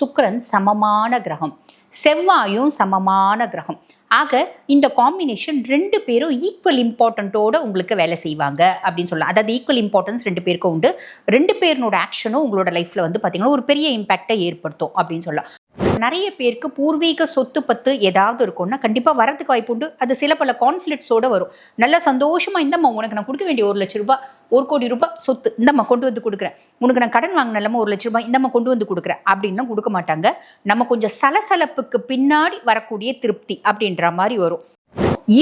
சுக்கரன் சமமான கிரகம். செவ்வாயும் சமமான கிரகம். ஆக இந்த காம்பினேஷன் ரெண்டு பேரும் ஈக்குவல் இம்பார்ட்டண்ட்டோட உங்களுக்கு வேலை செய்வாங்க அப்படின்னு சொல்லலாம். அதாவது ஈக்குவல் இம்பார்ட்டன்ஸ் ரெண்டு பேருக்கும் உண்டு. ரெண்டு பேருனோட ஆக்ஷனும் உங்களோட லைஃப்பில் வந்து பார்த்தீங்கன்னா ஒரு பெரிய இம்பாக்டை ஏற்படுத்தும் அப்படின்னு சொல்லலாம். நிறைய பேருக்கு பூர்வீக சொத்து பத்து ஏதாவது இருக்கும்னா கண்டிப்பாக வரதுக்கு வாய்ப்பு உண்டு. அது சில பல கான்ஃப்ளிக்ட்ஸோட வரும். நல்ல சந்தோஷமா இந்தம்மா உனக்கு நான் கொடுக்க வேண்டிய ஒரு லட்ச ரூபாய் ஒரு கோடி ரூபாய் சொத்து இந்தம்மா கொண்டு வந்து கொடுக்குறேன். உனக்கு நான் கடன் வாங்கினாலும் ஒரு லட்ச ரூபாய் இந்தம்மா கொண்டு வந்து கொடுக்குறேன். அப்படின்னா கொடுக்க மாட்டாங்க. நம்ம கொஞ்சம் சலசலப்புக்கு பின்னாடி வரக்கூடிய திருப்தி அப்படின்ற மாதிரி வரும்.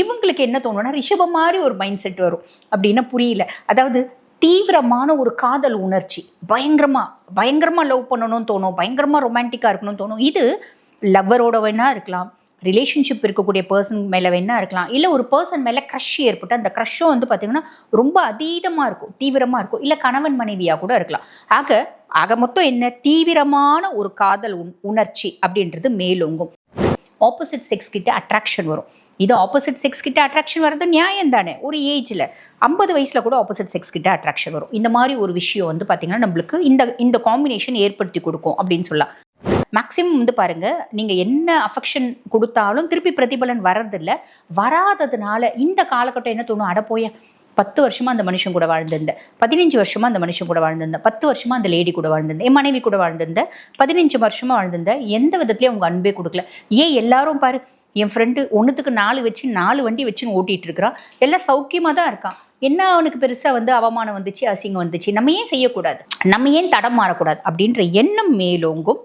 இவங்களுக்கு என்ன தோணும்னா ரிஷபம் மாதிரி ஒரு மைண்ட் செட் வரும். அப்படின்னா புரியல. அதாவது தீவிரமான ஒரு காதல் உணர்ச்சி. பயங்கரமா பயங்கரமா லவ் பண்ணணும்னு தோணும் பயங்கரமா ரொமான்டிக்கா இருக்கணும்னு தோணும். இது லவ்வரோட வேணா இருக்கலாம். ரிலேஷன்ஷிப் இருக்கக்கூடிய பர்சன் மேலே வேணா இருக்கலாம். இல்லை ஒரு பர்சன் மேலே க்ரஷ் ஏற்பட்டு அந்த க்ரஷ்ஷும் வந்து பார்த்திங்கன்னா ரொம்ப அதீதமாக இருக்கும் தீவிரமாக இருக்கும். இல்லை கணவன் மனைவியாக கூட இருக்கலாம். ஆக ஆக மொத்தம் என்ன? தீவிரமான ஒரு காதல் உண் உணர்ச்சி அப்படின்றது மேலோங்கும். ஆப்போசிட் செக்ஸ் கிட்ட அட்ராக்ஷன் வரும். இது ஆப்போசிட் செக்ஸ் கிட்ட அட்ராக்ஷன் வர்றது நியாயம் தானே? ஒரு ஏஜில் ஐம்பது வயசில் கூட ஆப்போசிட் செக்ஸ் கிட்ட அட்ராக்ஷன் வரும். இந்த மாதிரி ஒரு விஷயம் வந்து பார்த்தீங்கன்னா நம்மளுக்கு இந்த இந்த காம்பினேஷன் ஏற்படுத்தி கொடுக்கும் அப்படின்னு சொல்லலாம். மேக்ஸிமம் வந்து பாருங்கள் நீங்கள் என்ன அஃபெக்ஷன் கொடுத்தாலும் திருப்பி பிரதிபலன் வர்றதில்ல. வராததுனால இந்த காலகட்டம் என்ன தோணும்? அட போய பத்து வருஷமா அந்த மனுஷன் கூட வாழ்ந்திருந்தேன் பதினஞ்சு வருஷமா அந்த மனுஷன் கூட வாழ்ந்திருந்தேன் பத்து வருஷமா அந்த லேடி கூட வாழ்ந்திருந்தேன் என் மனைவி கூட வாழ்ந்திருந்தேன் பதினஞ்சு வருஷமா வாழ்ந்திருந்தேன் எந்த விதத்துலயும் அவங்க அன்பே கொடுக்கல. ஏன் எல்லாரும் பாரு என் ஃப்ரெண்டு ஒன்றுத்துக்கு நாலு வச்சு நாலு வண்டி வச்சுன்னு ஓட்டிட்டு இருக்கிறான் எல்லாம் சௌக்கியமாக தான் இருக்கான் என்ன அவனுக்கு பெருசாக வந்து அவமானம் வந்துச்சு அசிங்கம் வந்துச்சு. நம்ம ஏன் செய்யக்கூடாது? நம்ம ஏன் தடம் மாறக்கூடாது? அப்படின்ற எண்ணம் மேலோங்கும்.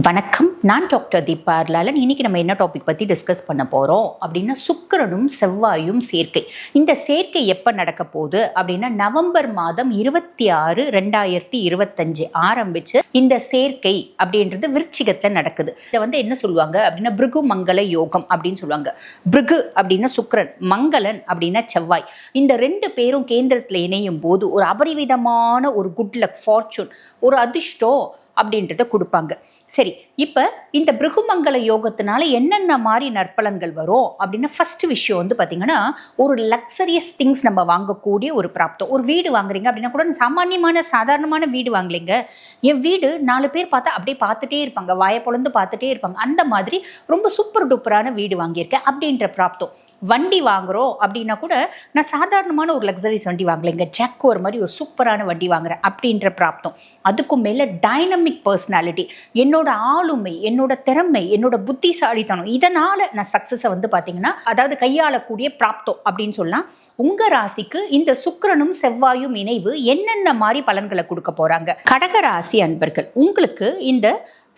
வணக்கம். நான் டாக்டர் தீபா அர்லாலன். இன்னைக்கு நம்ம என்ன டாபிக் பற்றி டிஸ்கஸ் பண்ண போகிறோம் அப்படின்னா சுக்கரனும் செவ்வாயும் சேர்க்கை. இந்த சேர்க்கை எப்போ நடக்க போகுது? அப்படின்னா நவம்பர் மாதம் இருபத்தி ஆறு ரெண்டாயிரத்தி இருபத்தஞ்சு ஆரம்பிச்சு இந்த சேர்க்கை அப்படின்றது விருச்சிகத்தில் நடக்குது. இதை வந்து என்ன சொல்லுவாங்க? அப்படின்னா பிருகு மங்கள யோகம் அப்படின்னு சொல்லுவாங்க. பிருகு அப்படின்னா சுக்கரன். மங்களன் அப்படின்னா செவ்வாய். இந்த ரெண்டு பேரும் கேந்திரத்தில் இணையும் போது ஒரு அபரிவிதமான ஒரு குட் லக் ஃபார்ச்சூன் ஒரு அதிர்ஷ்டம் அப்படின்றத கொடுப்பாங்க. சரி இப்போ இந்த பிருகுமங்கல யோகத்தினால என்னென்ன மாதிரி நற்பலன்கள் வரும் அப்படின்னு ஃபர்ஸ்ட் விஷயம் வந்து பார்த்தீங்கன்னா ஒரு லக்ஸரியஸ் திங்ஸ் நம்ம வாங்கக்கூடிய ஒரு பிராப்தம். ஒரு வீடு வாங்குறீங்க அப்படின்னா கூட சாமானியமான சாதாரணமான வீடு வாங்கலைங்க. என் வீடு நாலு பேர் பார்த்தா அப்படியே பார்த்துட்டே இருப்பாங்க. வாயை பொழந்து பார்த்துட்டே இருப்பாங்க. அந்த மாதிரி ரொம்ப சூப்பர் டூப்பரான வீடு வாங்கியிருக்கேன் அப்படின்ற பிராப்தம். வண்டி வாங்குறோம் அப்படின்னா கூட நான் சாதாரணமான ஒரு லக்ஸரிஸ் வண்டி வாங்கலைங்க. ஜாக்கோர் மாதிரி ஒரு சூப்பரான வண்டி வாங்குறேன் அப்படின்ற பிராப்தம். அதுக்கும் மேலே டைனமிக் பர்சனாலிட்டி என்னோட என்னோட ஆளுமை என்னோட திறமை என்னோட புத்திசாலித்தனம் இதனால நான் சக்ஸஸை வந்து பார்த்தீங்கன்னா அதாவது கையாளக்கூடிய பிராப்தம் அப்படின்னு சொல்லலாம். உங்க ராசிக்கு இந்த சுக்கரனும் செவ்வாயும் இணைவு என்னென்ன மாதிரி பலன்களை கொடுக்க போறாங்க? கடக ராசி அன்பர்கள் உங்களுக்கு இந்த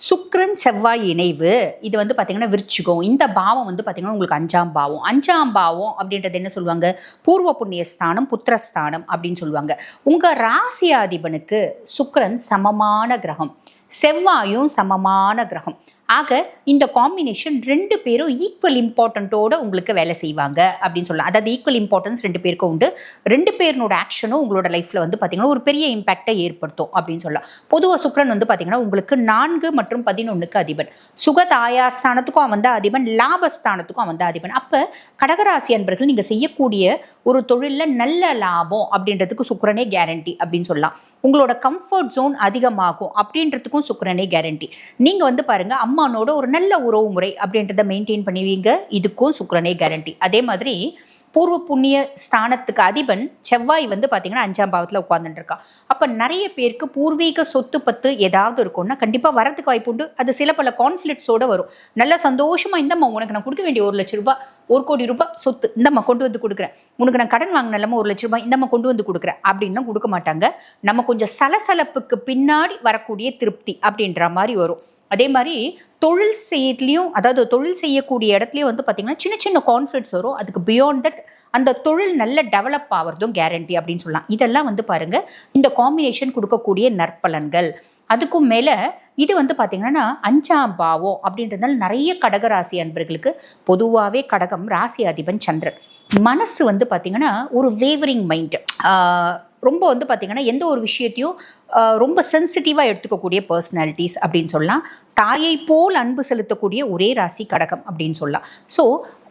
சுக்ரன் செவ்வாய் இணைவு இது வந்து பார்த்தீங்கன்னா விருச்சிகம். இந்த பாவம் வந்து பார்த்தீங்கன்னா உங்களுக்கு அஞ்சாம் பாவம். அஞ்சாம் பாவம் அப்படின்றது என்ன சொல்லுவாங்க? பூர்வ புண்ணிய ஸ்தானம் புத்திரஸ்தானம் அப்படின்னு சொல்லுவாங்க. உங்கள் ராசியாதிபனுக்கு சுக்ரன் சமமான கிரகம். செவ்வாயும் சமமான கிரகம். ஆக இந்த காம்பினேஷன் ரெண்டு பேரும் ஈக்குவல் இம்பார்ட்டண்ட்டோட உங்களுக்கு வேலை செய்வாங்க அப்படின்னு சொல்லலாம். அதாவது ஈக்குவல் இம்பார்ட்டன்ஸ் ரெண்டு பேருக்கும் உண்டு. ரெண்டு பேரோட ஆக்ஷனும் உங்களோட லைஃப்பில் வந்து பார்த்தீங்கன்னா ஒரு பெரிய இம்பாக்டை ஏற்படுத்தும் அப்படின்னு சொல்லலாம். பொதுவாக சுக்ரன் வந்து பார்த்தீங்கன்னா உங்களுக்கு நான்கு மற்றும் பதினொன்றுக்கு அதிபன். சுகதாயார் ஸ்தானத்துக்கும் அவன் தான் அதிபன். லாபஸ்தானத்துக்கும் அவன் தான் அதிபன். அப்போ கடகராசி அன்பர்கள் நீங்கள் செய்யக்கூடிய ஒரு தொழிலில் நல்ல லாபம் அப்படின்றதுக்கு சுக்ரனே கேரண்டி அப்படின்னு சொல்லலாம். உங்களோட கம்ஃபர்ட் ஜோன் அதிகமாகும் அப்படின்றதுக்கும் சுக்ரனே கேரண்டி நீங்கள் வந்து பாருங்க அம்மானோட ஒரு நல்ல உறவு முறை அப்படின்றத மெயின்டைன் பண்ணுவீங்க. இதுக்கும் சுக்கரனே கேரண்டி அதே மாதிரி பூர்வ புண்ணிய ஸ்தானத்துக்கு அதிபன் செவ்வாய் வந்து பார்த்தீங்கன்னா அஞ்சாம் பாவத்தில் உட்காந்துட்டு இருக்கான் அப்போ நிறைய பேருக்கு பூர்வீக சொத்து பத்து ஏதாவது இருக்கும்னா கண்டிப்பாக வரதுக்கு வாய்ப்பு உண்டு. அது சில பல கான்ஃப்ளிக்ட்ஸோட வரும். நல்ல சந்தோஷமாக இந்தம்மா உனக்கு நான் கொடுக்க வேண்டிய ஒரு லட்ச ரூபாய் ஒரு கோடி ரூபாய் சொத்து இந்தம்மா கொண்டு வந்து கொடுக்குறேன். உனக்கு நான் கடன் வாங்கினாலும் ஒரு லட்ச ரூபாய் இந்தம்மா கொண்டு வந்து கொடுக்குறேன் அப்படின்னும் கொடுக்க மாட்டாங்க. நம்ம கொஞ்சம் சலசலப்புக்கு பின்னாடி வரக்கூடிய திருப்தி அப்படின்ற மாதிரி வரும். அதே மாதிரி தொழில் செய்யறதுலையும் அதாவது தொழில் செய்யக்கூடிய இடத்துலையும் வந்து பார்த்தீங்கன்னா சின்ன சின்ன கான்ஃப்ளிக்ட்ஸ் வரும். அதுக்கு பியாண்ட் தட் அந்த தொழில் நல்ல டெவலப் ஆகிறதும் கேரண்டி அப்படின்னு சொல்லலாம். இதெல்லாம் வந்து பாருங்க இந்த காம்பினேஷன் கொடுக்கக்கூடிய நற்பலன்கள். அதுக்கும் மேலே இது வந்து பார்த்தீங்கன்னா அஞ்சாம் பாவம் அப்படின்றதுனால நிறைய கடகராசி அன்பர்களுக்கு பொதுவாகவே கடகம் ராசி அதிபன் சந்திரன். மனசு வந்து பார்த்தீங்கன்னா ஒரு வேவரிங் மைண்ட் ரொம்ப வந்து பார்த்திங்கன்னா எந்த ஒரு விஷயத்தையும் ரொம்ப சென்சிட்டிவாக எடுத்துக்கக்கூடிய பர்சனாலிட்டிஸ் அப்படின்னு சொல்லலாம். தாயை போல் அன்பு செலுத்தக்கூடிய ஒரே ராசி கடகம் அப்படின்னு சொல்லலாம். ஸோ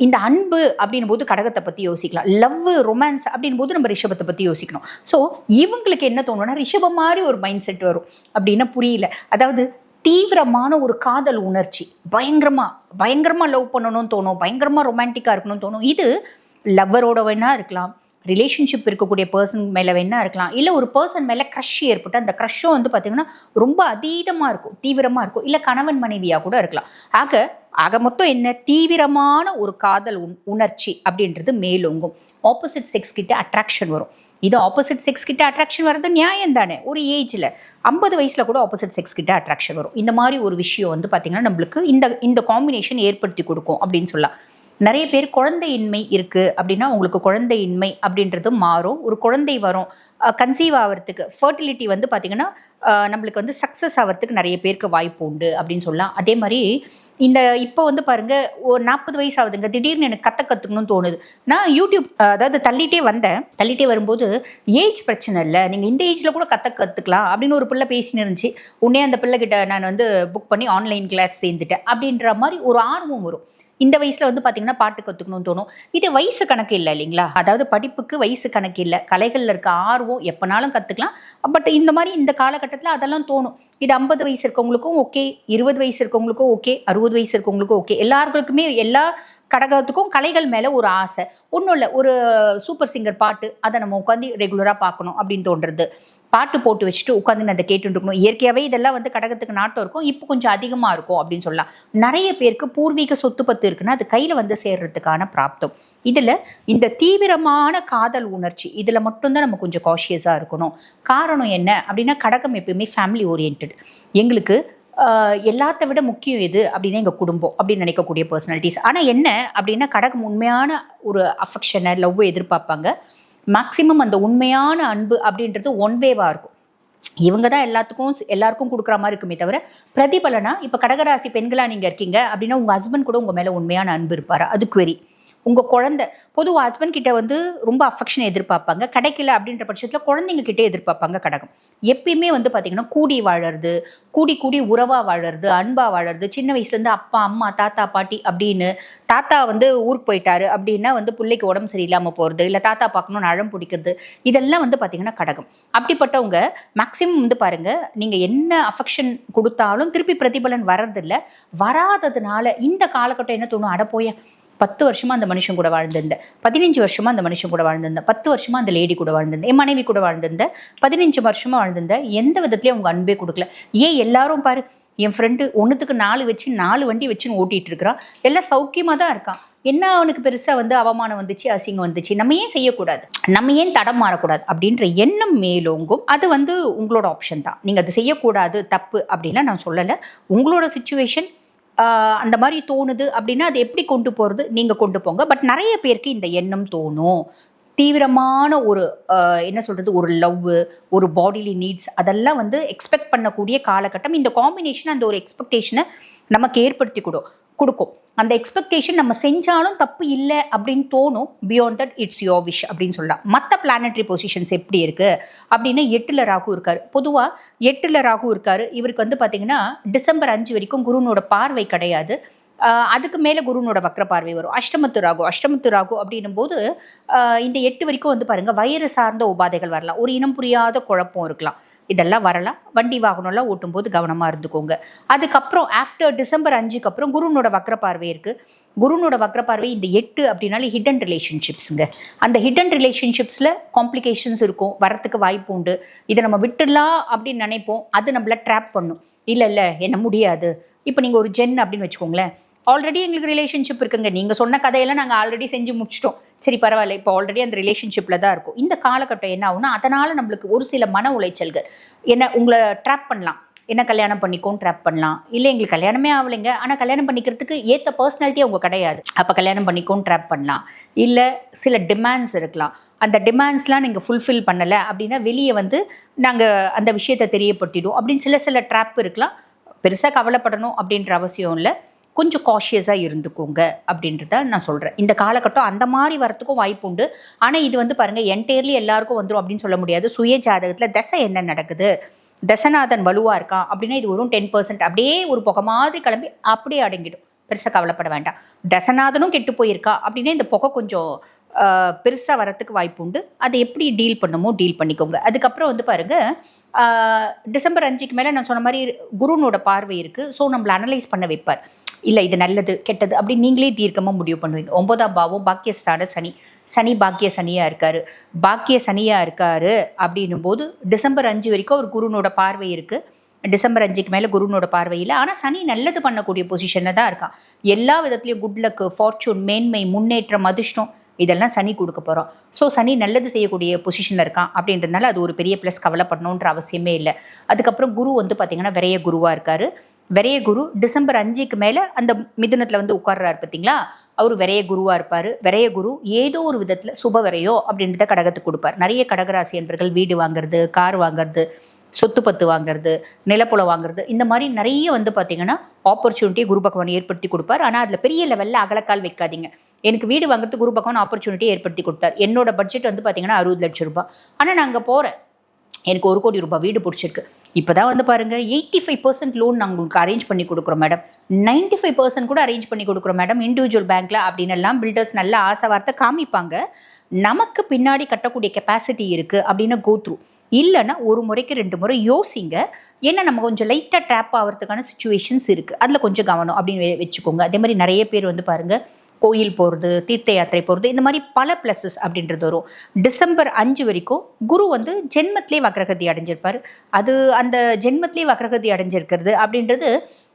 இந்த அன்பு அப்படின் போது கடகத்தை பற்றி யோசிக்கலாம். லவ் ரொமான்ஸ் அப்படின் போது நம்ம ரிஷபத்தை பற்றி யோசிக்கணும். ஸோ இவங்களுக்கு என்ன தோணுன்னா ரிஷபம் மாதிரி ஒரு மைண்ட் செட் வரும் அப்படின்னா புரியல. அதாவது தீவிரமான ஒரு காதல் உணர்ச்சி. பயங்கரமாக பயங்கரமாக லவ் பண்ணணும்னு தோணும். பயங்கரமாக ரொமான்டிக்காக இருக்கணும்னு தோணும். இது லவ்வரோட வேணா இருக்கலாம். ரிலேஷன்ஷிப் இருக்கக்கூடிய பர்சன் மேலே வேணா இருக்கலாம். இல்லை ஒரு பர்சன் மேலே க்ரஷ் ஏற்பட்டு அந்த க்ரஷ்ஷும் வந்து பார்த்தீங்கன்னா ரொம்ப அதீதமாக இருக்கும் தீவிரமாக இருக்கும். இல்லை கணவன் மனைவியாக கூட இருக்கலாம். ஆக ஆக மொத்தம் என்ன? தீவிரமான ஒரு காதல் உண் உணர்ச்சி அப்படின்றது மேலோங்கும். ஆப்போசிட் செக்ஸ் கிட்ட அட்ராக்ஷன் வரும். இது ஆப்போசிட் செக்ஸ் கிட்ட அட்ராக்ஷன் வர்றது நியாயம் தானே? ஒரு ஏஜில் ஐம்பது வயசில் கூட ஆப்போசிட் செக்ஸ் கிட்ட அட்ராக்ஷன் வரும். இந்த மாதிரி ஒரு விஷயம் வந்து பார்த்திங்கன்னா நம்மளுக்கு இந்த இந்த காம்பினேஷன் ஏற்படுத்தி கொடுக்கும் அப்படின்னு சொல்லலாம். நிறைய பேர் குழந்தையின்மை இருக்குது அப்படின்னா உங்களுக்கு குழந்தையின்மை அப்படின்றது மாறும். ஒரு குழந்தை வரும் கன்சீவ் ஆகிறதுக்கு ஃபர்டிலிட்டி வந்து பார்த்திங்கன்னா நம்மளுக்கு வந்து சக்ஸஸ் ஆகிறதுக்கு நிறைய பேருக்கு வாய்ப்பு உண்டு அப்படின்னு சொல்லலாம். அதே மாதிரி இந்த இப்போ வந்து பாருங்க ஒரு நாற்பது வயசு ஆகுதுங்க திடீர்னு எனக்கு கத்த கற்றுக்கணும்னு தோணுது. நான் யூடியூப் அதாவது தள்ளிட்டே வந்தேன். தள்ளிட்டே வரும்போது ஏஜ் பிரச்சனை இல்லை நீங்கள் இந்த ஏஜில் கூட கத்த கற்றுக்கலாம் அப்படின்னு ஒரு பிள்ளை பேசினு இருந்துச்சு. உடனே அந்த பிள்ளைகிட்ட நான் வந்து புக் பண்ணி ஆன்லைன் கிளாஸ் சேர்ந்துட்டேன். அப்படின்ற மாதிரி ஒரு ஆர்வம் வரும். இந்த வயசுல வந்து பார்த்தீங்கன்னா பாட்டு கற்றுக்கணும்னு தோணும். இது வயசு கணக்கு இல்லை இல்லைங்களா? அதாவது படிப்புக்கு வயசு கணக்கு இல்லை. கலைகளில் இருக்க ஆர்வம் எப்போனாலும் கற்றுக்கலாம் பட் இந்த மாதிரி இந்த காலகட்டத்தில் அதெல்லாம் தோணும். இது ஐம்பது வயசு இருக்கவங்களுக்கும் ஓகே இருபது வயசு இருக்கவங்களுக்கும் ஓகே அறுபது வயசு இருக்கவங்களுக்கும் ஓகே. எல்லாருக்குமே எல்லா கடகத்துக்கும் கலைகள் மேலே ஒரு ஆசை. ஒன்றும் இல்லை ஒரு சூப்பர் சிங்கர் பாட்டு அதை நம்ம உட்காந்து ரெகுலராக பார்க்கணும் அப்படின்னு தோன்றது. பாட்டு போட்டு வச்சுட்டு உட்காந்து அதை கேட்டுட்டு இருக்கணும். இயற்கையாகவே இதெல்லாம் வந்து கடகத்துக்கு நாட்டம் இருக்கும். இப்போ கொஞ்சம் அதிகமாக இருக்கும் அப்படின்னு சொல்லலாம். நிறைய பேருக்கு பூர்வீக சொத்து பத்து இருக்குன்னா அது கையில் வந்து சேர்றதுக்கான பிராப்தம். இதில் இந்த தீவிரமான காதல் உணர்ச்சி இதில் மட்டும்தான் நம்ம கொஞ்சம் காஷியஸாக இருக்கணும். காரணம் என்ன அப்படின்னா கடகம் எப்பயுமே ஃபேமிலி ஓரியன்ட் எங்களுக்கு எல்லாத்த விட முக்கியம் எது அப்படின்னா எங்கள் குடும்பம் அப்படின்னு நினைக்கக்கூடிய பர்சனாலிட்டிஸ் ஆனால் என்ன அப்படின்னா கடகம் உண்மையான ஒரு அஃபெக்ஷனை லவ் எதிர்பார்ப்பாங்க. மேக்ஸிமம் அந்த உண்மையான அன்பு அப்படின்றது ஒன் வேவாக இருக்கும். இவங்க தான் எல்லாத்துக்கும் எல்லாருக்கும் கொடுக்குற மாதிரி இருக்குமே தவிர பிரதிபலனா இப்போ கடகராசி பெண்களாக நீங்கள் இருக்கீங்க அப்படின்னா உங்கள் ஹஸ்பண்ட் கூட உங்கள் மேலே உண்மையான அன்பு இருப்பார்? அது குவெரி உங்கள் குழந்தை பொதுவாக ஹஸ்பண்ட் கிட்ட வந்து ரொம்ப அஃபெக்ஷன் எதிர்பார்ப்பாங்க. கிடைக்கல அப்படின்ற பட்சத்தில் குழந்தைங்க கிட்டே எதிர்பார்ப்பாங்க கடகம். எப்பயுமே வந்து பார்த்தீங்கன்னா கூடி வாழறது கூடி கூடி உறவாக வாழறது அன்பாக வாழறது சின்ன வயசுலேருந்து அப்பா அம்மா தாத்தா பாட்டி அப்படின்னு தாத்தா வந்து ஊருக்கு போயிட்டாரு அப்படின்னா வந்து பிள்ளைக்கு உடம்பு சரியில்லாமல் போகிறது இல்லை தாத்தா பார்க்கணும்னு அழம் பிடிக்கிறது இதெல்லாம் வந்து பார்த்தீங்கன்னா கடகம். அப்படிப்பட்டவங்க மேக்ஸிமம் வந்து பாருங்கள் நீங்கள் என்ன அஃபெக்ஷன் கொடுத்தாலும் திருப்பி பிரதிபலன் வர்றதில்ல. வராததுனால இந்த காலகட்டம் என்ன தோணும்? அட போய. பத்து வருஷமா அந்த மனுஷன் கூட வாழ்ந்திருந்தேன் பதினஞ்சு வருஷமா அந்த மனுஷன் கூட வாழ்ந்திருந்தேன் பத்து வருஷமா அந்த லேடி கூட வாழ்ந்திருந்தேன் என் மனைவி கூட வாழ்ந்திருந்தேன் பதினஞ்சு வருஷமா வாழ்ந்திருந்தேன் எந்த விதத்துலயும் அவங்க அன்பே கொடுக்கல. ஏன் எல்லாரும் பாரு என் ஃப்ரெண்டு ஒன்றுத்துக்கு நாலு வச்சு நாலு வண்டி வச்சுன்னு ஓட்டிட்டு இருக்கிறான் எல்லாம் சௌக்கியமாக தான் இருக்கான். என்ன அவனுக்கு பெருசாக வந்து அவமானம் வந்துச்சு அசிங்கம் வந்துச்சு? நம்ம ஏன் செய்யக்கூடாது? நம்ம ஏன் தடம் மாறக்கூடாது? அப்படின்ற எண்ணம் மேலோங்கும். அது வந்து உங்களோட ஆப்ஷன் தான். நீங்கள் அது செய்யக்கூடாது தப்பு அப்படின்லாம் நான் சொல்லலை. உங்களோட சுச்சுவேஷன் அந்த மாதிரி தோணுது அப்படின்னா அது எப்படி கொண்டு போகிறது நீங்கள் கொண்டு போங்க. பட் நிறைய பேருக்கு இந்த எண்ணம் தோணும். தீவிரமான ஒரு என்ன சொல்கிறது ஒரு லவ் ஒரு பாடிலி நீட்ஸ் அதெல்லாம் வந்து எக்ஸ்பெக்ட் பண்ணக்கூடிய காலகட்டம். இந்த காம்பினேஷன் அந்த ஒரு எக்ஸ்பெக்டேஷனை நமக்கு ஏற்படுத்தி கொடு கொடுக்கும். அந்த எக்ஸ்பெக்டேஷன் நம்ம செஞ்சாலும் தப்பு இல்லை அப்படின்னு தோணும். Beyond that it's your wish அப்படின்னு சொல்லலாம். மற்ற பிளானட்ரி பொசிஷன்ஸ் எப்படி இருக்குது அப்படின்னா எட்டில் ராகு இருக்கார். பொதுவாக எட்டில் ராகு இருக்கார். இவருக்கு வந்து பார்த்தீங்கன்னா டிசம்பர் அஞ்சு வரைக்கும் குருனோட பார்வை கிடையாது. அதுக்கு மேலே குருனோட வக்ர பார்வை வரும். அஷ்டமத்து ராகு அஷ்டமத்து ராகு அப்படின்னும் போது இந்த எட்டு வரைக்கும் வந்து பாருங்கள் வயிறு சார்ந்த உபாதைகள் வரலாம். ஒரு இனம் புரியாத குழப்பம் இருக்கலாம். இதெல்லாம் வரலாம் வண்டி வாகனம்லாம் ஓட்டும்போது கவனமாக இருந்துக்கோங்க. அதுக்கப்புறம் ஆஃப்டர் டிசம்பர் அஞ்சுக்கு அப்புறம் குருனோட வக்ர பார்வை இருக்குது குருனோட வக்ர பார்வை இந்த எட்டு அப்படின்னாலே ஹிடன் ரிலேஷன்ஷிப்ஸுங்க அந்த ஹிடன் ரிலேஷன்ஷிப்ஸில் காம்ப்ளிகேஷன்ஸ் இருக்கும். வரத்துக்கு வாய்ப்பு உண்டு. இதை நம்ம விட்டுடலாம் அப்படின்னு நினைப்போம். அது நம்மள ட்ராப் பண்ணும். இல்லை இல்லை என்ன முடியாது. இப்போ நீங்கள் ஒரு ஜென் அப்படின்னு வச்சுக்கோங்களேன். ஆல்ரெடி எங்களுக்கு ரிலேஷன்ஷிப் இருக்குங்க. நீங்கள் சொன்ன கதையெல்லாம் நாங்கள் ஆல்ரெடி செஞ்சு முடிச்சிட்டோம். சரி பரவாயில்ல. இப்போ ஆல்ரெடி அந்த ரிலேஷன்ஷிப்பில் தான் இருக்கும். இந்த காலகட்டம் என்ன ஆகும்னா அதனால் நம்மளுக்கு ஒரு சில மன உளைச்சல்கள். என்ன உங்களை ட்ராப் பண்ணலாம். என்ன கல்யாணம் பண்ணிக்கோன்னு ட்ராப் பண்ணலாம். இல்லை எங்களுக்கு கல்யாணமே ஆகலைங்க. ஆனால் கல்யாணம் பண்ணிக்கிறதுக்கு ஏற்ற பர்சனாலிட்டி அவங்க கிடையாது. அப்போ கல்யாணம் பண்ணிக்கோன்னு ட்ராப் பண்ணலாம். இல்லை சில டிமாண்ட்ஸ் இருக்கலாம். அந்த டிமாண்ட்ஸ்லாம் நீங்கள் ஃபுல்ஃபில் பண்ணலை அப்படின்னா வெளியே வந்து நாங்கள் அந்த விஷயத்தை தெரியப்படுத்திடுவோம் அப்படின்னு சில சில ட்ராப் இருக்கலாம். பெருசாக கவலைப்படணும் அப்படின்ற அவசியம் இல்லை. கொஞ்சம் காஷியஸாக இருந்துக்கோங்க அப்படின்றத நான் சொல்கிறேன் இந்த காலகட்டம் அந்த மாதிரி வரத்துக்கும் வாய்ப்பு உண்டு. ஆனால் இது வந்து பாருங்கள் என்டையர்லி எல்லாருக்கும் வந்துடும் அப்படின்னு சொல்ல முடியாது. சுய ஜாதகத்தில் தசை என்ன நடக்குது? தசநாதன் வலுவாக இருக்கான் அப்படின்னா இது வரும் டென் பர்சன்ட் அப்படியே ஒரு புகை மாதிரி கிளம்பி அப்படியே அடங்கிடும். பெருசாக கவலைப்பட வேண்டாம். தசநாதனும் கெட்டு போயிருக்கா? அப்படின்னா இந்த புகை கொஞ்சம் பெருசாக வரத்துக்கு வாய்ப்பு உண்டு. அதை எப்படி டீல் பண்ணுமோ டீல் பண்ணிக்கோங்க. அதுக்கப்புறம் வந்து பாருங்கள் டிசம்பர் அஞ்சுக்கு மேலே நான் சொன்ன மாதிரி குருனோட பார்வை இருக்குது ஸோ நம்மளை அனலைஸ் பண்ண வைப்பார். இல்லை இது நல்லது கெட்டது அப்படி நீங்களே தீர்க்கமாக முடிவு பண்ணுவீங்க. ஒன்பதாம் பாவம் பாக்கியஸ்தான சனி. சனி பாக்கிய சனியாக இருக்காரு. பாக்கிய சனியாக இருக்காரு அப்படின்னும் போது டிசம்பர் அஞ்சு வரைக்கும் ஒரு குருனோட பார்வை இருக்குது டிசம்பர் அஞ்சுக்கு மேலே குருனோட பார்வையில் ஆனால் சனி நல்லது பண்ணக்கூடிய பொசிஷனில் தான் இருக்கான். எல்லா விதத்துலேயும் குட் லக்கு ஃபார்ச்சூன் மேன்மை முன்னேற்றம் அதிர்ஷ்டம் இதெல்லாம் சனி கொடுக்க போகிறோம் ஸோ சனி நல்லது செய்யக்கூடிய பொசிஷனில் இருக்கான் அப்படின்றதுனால அது ஒரு பெரிய ப்ளஸ் கவலைப்படணுன்ற அவசியமே இல்லை. அதுக்கப்புறம் குரு வந்து பார்த்திங்கன்னா விரைய குருவாக இருக்கார். விரைய குரு டிசம்பர் அஞ்சுக்கு மேலே அந்த மிதுனத்தில் வந்து உட்கார்றாரு பார்த்தீங்களா அவர் விரைய குருவாக இருப்பார். விரைய குரு ஏதோ ஒரு விதத்தில் சுப விரையோ அப்படின்றத கடகத்துக்கு கொடுப்பார். நிறைய கடகராசி என்பர்கள் வீடு வாங்குறது கார் வாங்குறது சொத்து பத்து வாங்குறது நிலப்புல வாங்குறது இந்த மாதிரி நிறைய வந்து பார்த்தீங்கன்னா ஆப்பர்ச்சுனிட்டி குரு பகவான் ஏற்படுத்தி கொடுப்பார். ஆனால் அதில் பெரிய லெவலில் அகலக்கால் வைக்காதீங்க. எனக்கு வீடு வாங்குறது குரு பகவான் ஆப்பர்ச்சுனிட்டி ஏற்படுத்தி கொடுத்தார். என்னோட பட்ஜெட் வந்து பார்த்தீங்கன்னா அறுபது லட்சம் ரூபாய். ஆனால் நான் அங்கே போகிறேன் எனக்கு ஒரு கோடி ரூபாய் வீடு பிடிச்சிருக்கு. இப்போ தான் வந்து பாருங்கள் எயிட்டி ஃபைவ் பர்சன்ட் லோன் நாங்கள் உங்களுக்கு அரேஞ்ச் பண்ணி கொடுக்குறோம் மேடம் நைன்ட்டி ஃபைவ் பர்சன்ட் கூட அரேஞ்ச் பண்ணி கொடுக்குறோம் மேடம் இண்டிவிஜுவல் பேங்க்கில் அப்படின்னு எல்லாம் பில்டர்ஸ் நல்ல ஆசை வார்த்தை காமிப்பாங்க. நமக்கு பின்னாடி கட்டக்கூடிய கெப்பாசிட்டி இருக்குது அப்படின்னு கோத்ரூ இல்லைன்னா ஒரு முறைக்கு ரெண்டு முறை யோசிங்க. ஏன்னா நம்ம கொஞ்சம் லைட்டாக ட்ராப் ஆகிறதுக்கான சுச்சுவேஷன்ஸ் இருக்குது அதில் கொஞ்சம் கவனம் அப்படின்னு வச்சுக்கோங்க. அதே மாதிரி நிறைய பேர் வந்து பாருங்கள் கோயில் போகிறது தீர்த்த யாத்திரை போகிறது இந்த மாதிரி பல ப்ளஸஸ் அப்படின்றது வரும். டிசம்பர் அஞ்சு வரைக்கும் குரு வந்து ஜென்மத்திலே வக்ரகதி அடைஞ்சிருப்பார். அது அந்த ஜென்மத்திலே வக்ரகதி அடைஞ்சிருக்கிறது அப்படின்றது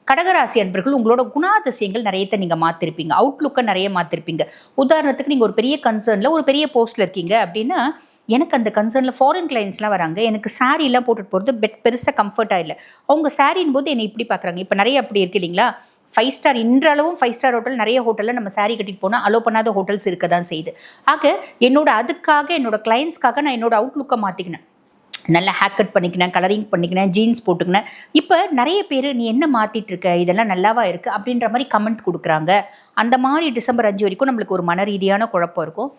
கடகராசி அன்பர்கள் உங்களோட குணாதிசயங்கள் நிறையத்தை நீங்கள் மாற்றிருப்பீங்க அவுட்லுக்கை நிறைய மாற்றிருப்பீங்க உதாரணத்துக்கு நீங்கள் ஒரு பெரிய கன்சர்னில் ஒரு பெரிய போஸ்ட்டில் இருக்கீங்க அப்படின்னா எனக்கு அந்த கன்சர்னில் ஃபாரின் கிளைண்ட்ஸ்லாம் வராங்க. எனக்கு சாரீலாம் போட்டுட்டு போகிறது பெட் பெருசாக கம்ஃபர்ட்டாக இல்லை. அவங்க சாரின் போது என்னை இப்படி பார்க்குறாங்க. இப்போ நிறைய அப்படி இருக்கு இல்லைங்களா? ஃபைவ் ஸ்டார் இன்றளவும் ஃபைவ் ஸ்டார் ஹோட்டல் நிறைய ஹோட்டலில் நம்ம சாரீ கட்டிட்டு போனால் அலோ பண்ணாத ஹோட்டல்ஸ் இருக்க தான் செய்யுது. ஆக என்னோட அதுக்காக என்னோட கிளைண்ட்ஸ்க்காக நான் என்னோட அவுட்லுக்கை மாற்றிக்கினேன் நல்லா ஹேக் கட் பண்ணிக்கினேன் கலரிங் பண்ணிக்கினேன் ஜீன்ஸ் போட்டுக்கினேன். இப்போ நிறைய பேர் நீ என்ன மாற்றிட்டு இருக்க? இதெல்லாம் நல்லாவா இருக்குது அப்படின்ற மாதிரி கமெண்ட் கொடுக்குறாங்க. அந்த மாதிரி டிசம்பர் அஞ்சு வரைக்கும் நம்மளுக்கு ஒரு மன ரீதியான குழப்பம் இருக்கும்.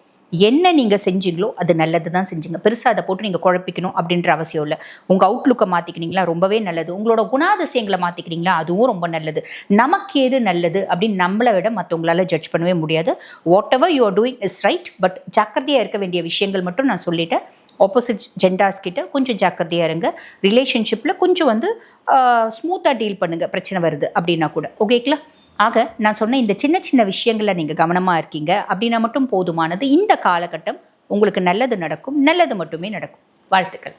என்ன நீங்கள் செஞ்சீங்களோ அது நல்லது தான் செஞ்சுங்க. பெருசாக அதை போட்டு நீங்கள் குழப்பிக்கணும் அப்படின்ற அவசியம் இல்லை. உங்கள் அவுட்லுக்கை மாற்றிக்கினீங்களா ரொம்பவே நல்லது. உங்களோட குணாதிசயங்களை மாற்றிக்கினீங்களா அதுவும் ரொம்ப நல்லது. நமக்கு எது நல்லது அப்படின்னு நம்மளை விட மற்றவங்களால ஜட்ஜ் பண்ணவே முடியாது. Whatever you are doing is right but ஜாக்கிரதையாக இருக்க வேண்டிய விஷயங்கள் மட்டும் நான் சொல்லிட்டேன். ஆப்போசிட் ஜெண்டாஸ் கிட்ட கொஞ்சம் ஜாக்கிரதையாக இருங்க. ரிலேஷன்ஷிப்பில் கொஞ்சம் வந்து ஸ்மூத்தாக டீல் பண்ணுங்கள் பிரச்சனை வருது அப்படின்னா கூட. ஓகேங்களா ஆக நான் சொன்ன இந்த சின்ன சின்ன விஷயங்களில் நீங்கள் கவனமாக இருக்கீங்க. அப்படின்னா மட்டும் போதுமானது. இந்த காலகட்டம் உங்களுக்கு நல்லது நடக்கும். நல்லது மட்டுமே நடக்கும். வாழ்த்துக்கள்.